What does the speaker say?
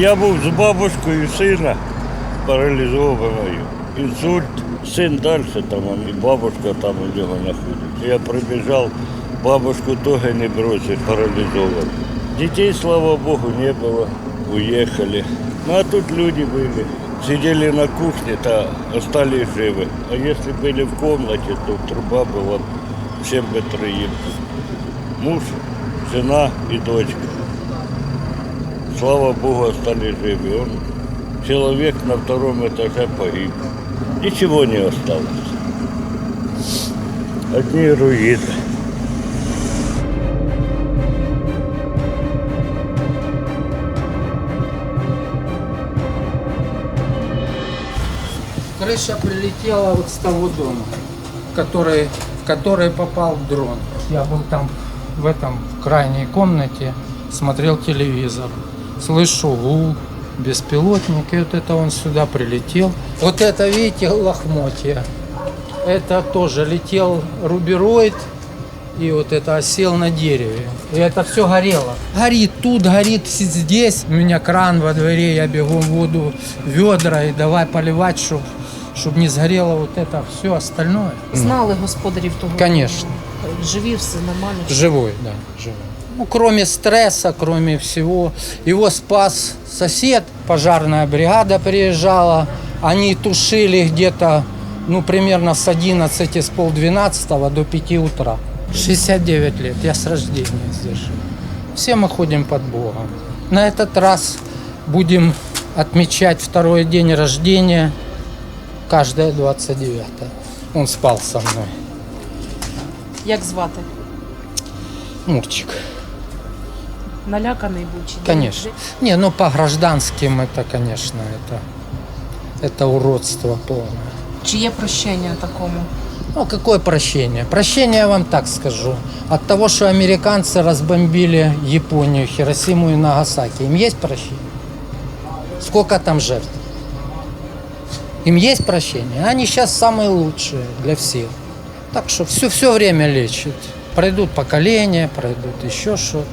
Я був з бабушкою сина паралізованою. Інсульт, син далі там, а і бабушка там у нього знаходиться. Я прибіжав, бабушку того не бросить, паралізовану. Детей, слава Богу, не было, уехали. Ну а тут люди были. Сидели на кухне, то остались живы. А если были в комнате, то труба была всем бы троим. Муж, жена и дочка. Слава Богу, остались живы. Он, человек на втором этаже погиб. Ничего не осталось. Одни руины. Крыша прилетела вот с того дома, который, в который попал дрон. Я был там в этом в крайней комнате, смотрел телевизор. Слышу гул, беспилотник, и вот это он сюда прилетел. Вот это, видите, лохмотья. Это тоже летел рубероид, и вот это осел на дереве. И это все горело. Горит тут, горит здесь. У меня кран во дворе, я бегу в воду, ведра и давай поливать, чтобы чтобы не сгорело вот это все остальное. Знали господарів того? Конечно. дому? Живі все нормально? Живой, да, живой. Ну, кроме стресса, кроме всего, его спас сосед, пожарная бригада приезжала, они тушили где-то, ну, примерно с 11, с полдвенадцатого до 5 утра. 69 лет, я с рождения здесь живу. Все мы ходим под Богом. На этот раз будем отмечать второй день рождения, каждое 29 Он спал со мной, Як звати? Мурчик. Наляканий був чи ні? Конечно. Не, ну по гражданским это, конечно, это, это уродство полное. Чи є прощення такому? Ну, какое прощение? Прощение я вам так скажу. От того, что американцы разбомбили Японию, Хиросиму и Нагасаки, им есть прощение? Сколько там жертв? Им есть прощение? Они сейчас самые лучшие для всех. Так что все, все время лечат. Пройдут поколения, пройдут еще что-то.